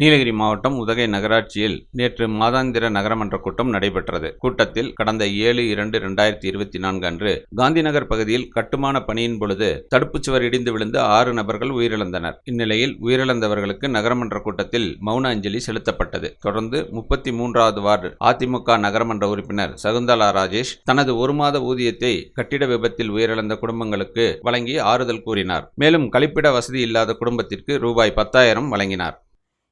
நீலகிரி மாவட்டம் உதகை நகராட்சியில் நேற்று மாதாந்திர நகரமன்ற கூட்டம் நடைபெற்றது. கூட்டத்தில் கடந்த ஏழு இரண்டு இரண்டாயிரத்தி இருபத்தி நான்கு அன்று காந்திநகர் பகுதியில் கட்டுமான பணியின் பொழுது தடுப்புச் சுவர் இடிந்து விழுந்து ஆறு நபர்கள் உயிரிழந்தனர். இந்நிலையில் உயிரிழந்தவர்களுக்கு நகரமன்ற கூட்டத்தில் மௌன அஞ்சலி செலுத்தப்பட்டது. தொடர்ந்து முப்பத்தி மூன்றாவது வார்டு அதிமுக நகரமன்ற உறுப்பினர் சகுந்தலா ராஜேஷ் தனது ஒரு மாத ஊதியத்தை கட்டிட விபத்தில் உயிரிழந்த குடும்பங்களுக்கு வழங்கி ஆறுதல் கூறினார். மேலும் கழிப்பிட வசதி இல்லாத குடும்பத்திற்கு ரூபாய் பத்தாயிரம் வழங்கினார்.